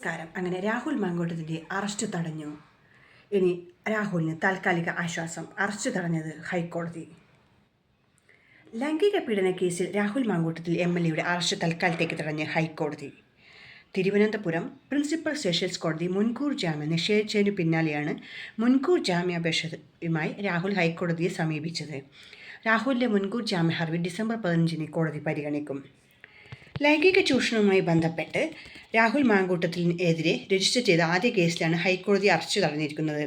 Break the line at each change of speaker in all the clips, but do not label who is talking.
നമസ്കാരം. അങ്ങനെ രാഹുൽ മാങ്കോട്ടത്തിന്റെ അറസ്റ്റ് തടഞ്ഞു. ഇനി രാഹുലിന് താൽക്കാലിക ആശ്വാസം അറസ്റ്റ് തടഞ്ഞത് ഹൈക്കോടതി. ലൈംഗിക പീഡന കേസിൽ രാഹുൽ മാങ്കൂട്ടത്തിൽ എം എൽ എയുടെ അറസ്റ്റ് തൽക്കാലത്തേക്ക് തടഞ്ഞ് ഹൈക്കോടതി. തിരുവനന്തപുരം പ്രിൻസിപ്പൽ സെഷൻസ് കോടതി മുൻകൂർ ജാമ്യം നിഷേധിച്ചതിനു പിന്നാലെയാണ് മുൻകൂർ ജാമ്യാപേക്ഷയുമായി രാഹുൽ ഹൈക്കോടതിയെ സമീപിച്ചത്. രാഹുലിന്റെ മുൻകൂർ ജാമ്യ ഹർജി ഡിസംബർ പതിനഞ്ചിന് കോടതി പരിഗണിക്കും. ലൈംഗിക ചൂഷണവുമായി ബന്ധപ്പെട്ട് രാഹുൽ മാങ്കൂട്ടത്തിനെതിരെ രജിസ്റ്റർ ചെയ്ത ആദ്യ കേസിലാണ് ഹൈക്കോടതി അറസ്റ്റ് തടഞ്ഞിരിക്കുന്നത്.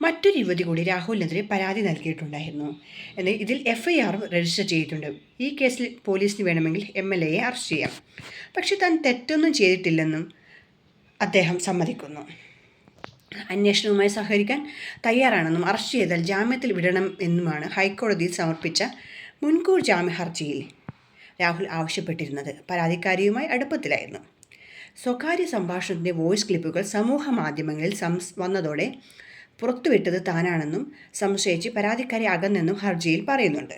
മറ്റൊരു യുവതി കൂടി രാഹുലിനെതിരെ പരാതി നൽകിയിട്ടുണ്ടായിരുന്നു. എന്നാൽ ഇതിൽ എഫ് ഐ ആറും രജിസ്റ്റർ ചെയ്തിട്ടുണ്ട്. ഈ കേസിൽ പോലീസിന് വേണമെങ്കിൽ എം എൽ എയെ അറസ്റ്റ് ചെയ്യാം. പക്ഷേ താൻ തെറ്റൊന്നും ചെയ്തിട്ടില്ലെന്നും അദ്ദേഹം സമ്മതിക്കുന്നു. അന്വേഷണവുമായി സഹകരിക്കാൻ തയ്യാറാണെന്നും അറസ്റ്റ് ചെയ്താൽ ജാമ്യത്തിൽ വിടണം എന്നുമാണ് ഹൈക്കോടതിയിൽ സമർപ്പിച്ച മുൻകൂർ ജാമ്യ ഹർജിയിൽ രാഹുൽ ആവശ്യപ്പെട്ടിരുന്നത് പരാതിക്കാരിയുമായി അടുപ്പത്തിലായിരുന്നു. സ്വകാര്യ സംഭാഷണത്തിന്റെ വോയിസ് ക്ലിപ്പുകൾ സമൂഹ മാധ്യമങ്ങളിൽ സംസ് വന്നതോടെ പുറത്തുവിട്ടത് താനാണെന്നും സംശയിച്ച് പരാതിക്കാരി അകന്നെന്നും ഹർജിയിൽ പറയുന്നുണ്ട്.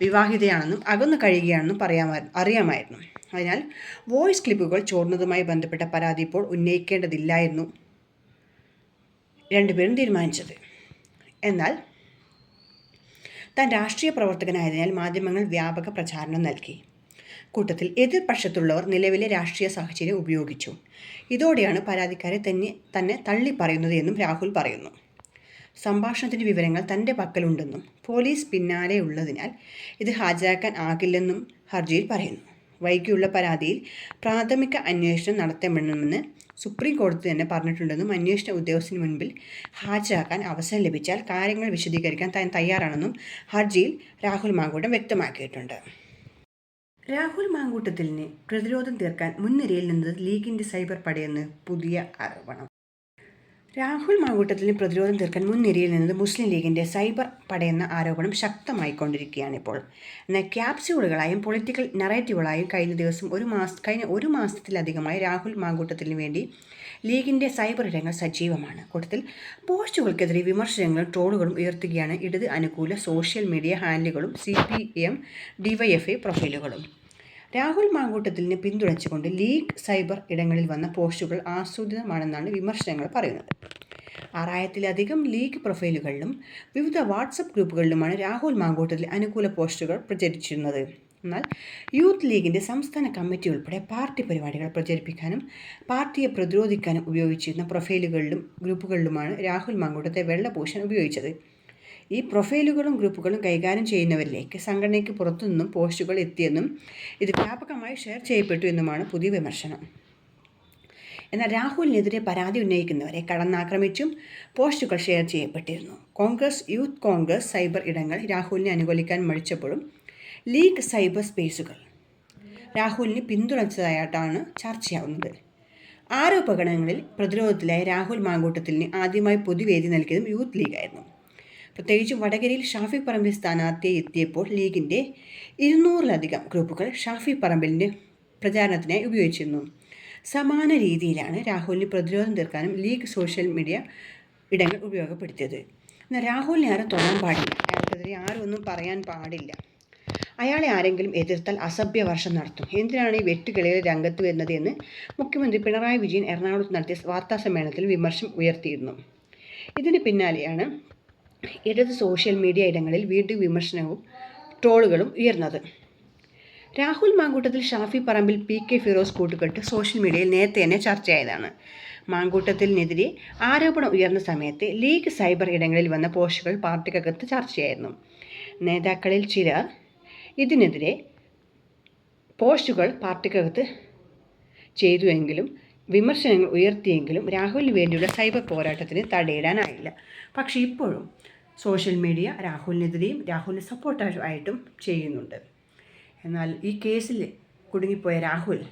വിവാഹിതയാണെന്നും അകന്നു കഴിയുകയാണെന്നും പറയാമാ അറിയാമായിരുന്നു. അതിനാൽ വോയിസ് ക്ലിപ്പുകൾ ചോർന്നതുമായി ബന്ധപ്പെട്ട പരാതി ഇപ്പോൾ ഉന്നയിക്കേണ്ടതില്ലായിരുന്നു. രണ്ടുപേരും തീരുമാനിച്ചത്. എന്നാൽ താൻ രാഷ്ട്രീയ പ്രവർത്തകനായതിനാൽ മാധ്യമങ്ങൾ വ്യാപക പ്രചാരണം നൽകി. കൂട്ടത്തിൽ എതിർപക്ഷത്തുള്ളവർ നിലവിലെ രാഷ്ട്രീയ സാഹചര്യം ഉപയോഗിച്ചു. ഇതോടെയാണ് പരാതിക്കാരെ തന്നെ തന്നെ തള്ളിപ്പറയുന്നത് എന്നും രാഹുൽ പറയുന്നു. സംഭാഷണത്തിന്റെ വിവരങ്ങൾ തന്റെ പക്കലുണ്ടെന്നും പോലീസ് പിന്നാലെ ഉള്ളതിനാൽ ഇത് ഹാജരാക്കാൻ ആകില്ലെന്നും ഹർജിയിൽ പറയുന്നു. വൈകിയുള്ള പരാതിയിൽ പ്രാഥമിക അന്വേഷണം നടത്തണമെന്ന് സുപ്രീം കോടതി തന്നെ പറഞ്ഞിട്ടുണ്ടെന്നും അന്വേഷണ ഉദ്യോഗസ്ഥന് മുൻപിൽ ഹാജരാക്കാൻ അവസരം ലഭിച്ചാൽ കാര്യങ്ങൾ വിശദീകരിക്കാൻ താൻ തയ്യാറാണെന്നും ഹർജിയിൽ രാഹുൽ മാങ്കൂട്ടം വ്യക്തമാക്കിയിട്ടുണ്ട്. രാഹുൽ മാങ്കൂട്ടത്തിലിന് പ്രതിരോധം തീർക്കാൻ മുൻനിരയിൽ നിന്നത് ലീഗിന്റെ സൈബർ പടയെന്ന് പുതിയ ആരോപണം. രാഹുൽ മാങ്കൂട്ടത്തിന് പ്രതിരോധം തീർക്കാൻ മുൻനിരയിൽ നിന്നത് മുസ്ലിം ലീഗിന്റെ സൈബർ പടയെന്ന ആരോപണം ശക്തമായിക്കൊണ്ടിരിക്കുകയാണ് ഇപ്പോൾ എന്നാൽ ക്യാപ്സ്യൂളുകളായും പൊളിറ്റിക്കൽ നറേറ്റീവുകളായും കഴിഞ്ഞ ദിവസം ഒരു മാസ കഴിഞ്ഞ ഒരു മാസത്തിലധികമായി രാഹുൽ മാങ്കൂട്ടത്തിന് വേണ്ടി ലീഗിന്റെ സൈബർ ഇടങ്ങൾ സജീവമാണ്. കൂട്ടത്തിൽ പോസ്റ്റുകൾക്കെതിരെ വിമർശനങ്ങളും ട്രോളുകളും ഉയർത്തുകയാണ് ഇടത് അനുകൂല സോഷ്യൽ മീഡിയ ഹാൻഡിലുകളും സി പി എം ഡിവൈഎഫ്ഐ പ്രൊഫൈലുകളും. രാഹുൽ മാങ്കൂട്ടത്തിലിനെ പിന്തുണച്ചുകൊണ്ട് ലീഗ് സൈബർ ഇടങ്ങളിൽ വന്ന പോസ്റ്റുകൾ ആസൂത്രിതമാണെന്നാണ് വിമർശനങ്ങൾ പറയുന്നത്. ആറായിരത്തിലധികം ലീഗ് പ്രൊഫൈലുകളിലും വിവിധ വാട്സപ്പ് ഗ്രൂപ്പുകളിലുമാണ് രാഹുൽ മാങ്കൂട്ടത്തിൽ അനുകൂല പോസ്റ്റുകൾ പ്രചരിച്ചിരുന്നത്. എന്നാൽ യൂത്ത് ലീഗിന്റെ സംസ്ഥാന കമ്മിറ്റി ഉൾപ്പെടെ പാർട്ടി പരിപാടികൾ പ്രചരിപ്പിക്കാനും പാർട്ടിയെ പ്രതിരോധിക്കാനും ഉപയോഗിച്ചിരുന്ന പ്രൊഫൈലുകളിലും ഗ്രൂപ്പുകളിലുമാണ് രാഹുൽ മാങ്കൂട്ടത്തെ വെള്ളപൂശാൻ ഉപയോഗിച്ചത്. ഈ പ്രൊഫൈലുകളും ഗ്രൂപ്പുകളും കൈകാര്യം ചെയ്യുന്നവരിലേക്ക് സംഘടനയ്ക്ക് പുറത്തുനിന്നും പോസ്റ്റുകൾ എത്തിയെന്നും ഇത് വ്യാപകമായി ഷെയർ ചെയ്യപ്പെട്ടു എന്നുമാണ് പുതിയ വിമർശനം. എന്നാൽ രാഹുലിനെതിരെ പരാതി ഉന്നയിക്കുന്നവരെ കടന്നാക്രമിച്ചും പോസ്റ്റുകൾ ഷെയർ ചെയ്യപ്പെട്ടിരുന്നു. കോൺഗ്രസ് യൂത്ത് കോൺഗ്രസ് സൈബർ ഇടങ്ങൾ രാഹുലിനെ അനുകൂലിക്കാൻ മടിച്ചപ്പോഴും ലീഗ് സൈബർ സ്പേസുകൾ രാഹുലിനെ പിന്തുണച്ചതായിട്ടാണ് ചർച്ചയാവുന്നത്. ആരോപകടങ്ങളിൽ പ്രതിരോധത്തിലായി രാഹുൽ മാങ്കൂട്ടത്തിന് ആദ്യമായി പൊതുവേദി നൽകിയതും യൂത്ത് ലീഗായിരുന്നു. പ്രത്യേകിച്ചും വടകരയിൽ ഷാഫി പറമ്പിൽ സ്ഥാനാർത്ഥിയെ എത്തിയപ്പോൾ ലീഗിന്റെ ഇരുന്നൂറിലധികം ഗ്രൂപ്പുകൾ ഷാഫി പറമ്പിലിന്റെ പ്രചാരണത്തിനായി ഉപയോഗിച്ചിരുന്നു. സമാന രീതിയിലാണ് രാഹുലിന് പ്രതിരോധം തീർക്കാനും ലീഗ് സോഷ്യൽ മീഡിയ ഇടങ്ങൾ ഉപയോഗപ്പെടുത്തിയത്. എന്നാൽ രാഹുലിനെ ആരും തോന്നാൻ പാടില്ല. അയാൾക്കെതിരെ ആരും ഒന്നും പറയാൻ പാടില്ല. അയാളെ ആരെങ്കിലും എതിർത്താൽ അസഭ്യ വർഷം നടത്തും. എന്തിനാണ് ഈ വെട്ടുകിളികൾ രംഗത്ത് വരുന്നത് എന്ന് മുഖ്യമന്ത്രി പിണറായി വിജയൻ എറണാകുളത്ത് നടത്തിയ വാർത്താ സമ്മേളനത്തിൽ വിമർശം ഉയർത്തിയിരുന്നു. ഇതിന് പിന്നാലെയാണ് ഇടത് സോഷ്യൽ മീഡിയ ഇടങ്ങളിൽ വീണ്ടും വിമർശനവും ട്രോളുകളും ഉയർന്നത്. രാഹുൽ മാങ്കൂട്ടത്തിൽ ഷാഫി പറമ്പിൽ പി കെ ഫിറോസ് കൂട്ടുകെട്ട് സോഷ്യൽ മീഡിയയിൽ നേരത്തെ തന്നെ ചർച്ചയായതാണ്. മാങ്കൂട്ടത്തിനെതിരെ ആരോപണം ഉയർന്ന സമയത്ത് ലീഗ് സൈബർ ഇടങ്ങളിൽ വന്ന പോസ്റ്റുകൾ പാർട്ടിക്കകത്ത് ചർച്ചയായിരുന്നു. നേതാക്കളിൽ ചിലർ ഇതിനെതിരെ പോസ്റ്റുകൾ പാർട്ടിക്കകത്ത് ചെയ്തുവെങ്കിലും വിമർശനങ്ങൾ ഉയർത്തിയെങ്കിലും രാഹുലിന് വേണ്ടിയുള്ള സൈബർ പോരാട്ടത്തിന് തടയിടാനായില്ല. പക്ഷേ ഇപ്പോഴും സോഷ്യൽ മീഡിയ രാഹുലിനെതിരെയും രാഹുലിന് സപ്പോർട്ടായിട്ടും ചെയ്യുന്നുണ്ട്. എന്നാൽ ഈ കേസിൽ കുടുങ്ങിപ്പോയ രാഹുൽ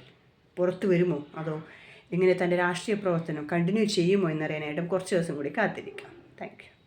പുറത്തു വരുമോ? അതോ ഇങ്ങനെ തന്റെ രാഷ്ട്രീയ പ്രവർത്തനം കണ്ടിന്യൂ ചെയ്യുമോ എന്നറിയാനായിട്ടും കുറച്ച് ദിവസം കൂടി കാത്തിരിക്കാം. താങ്ക്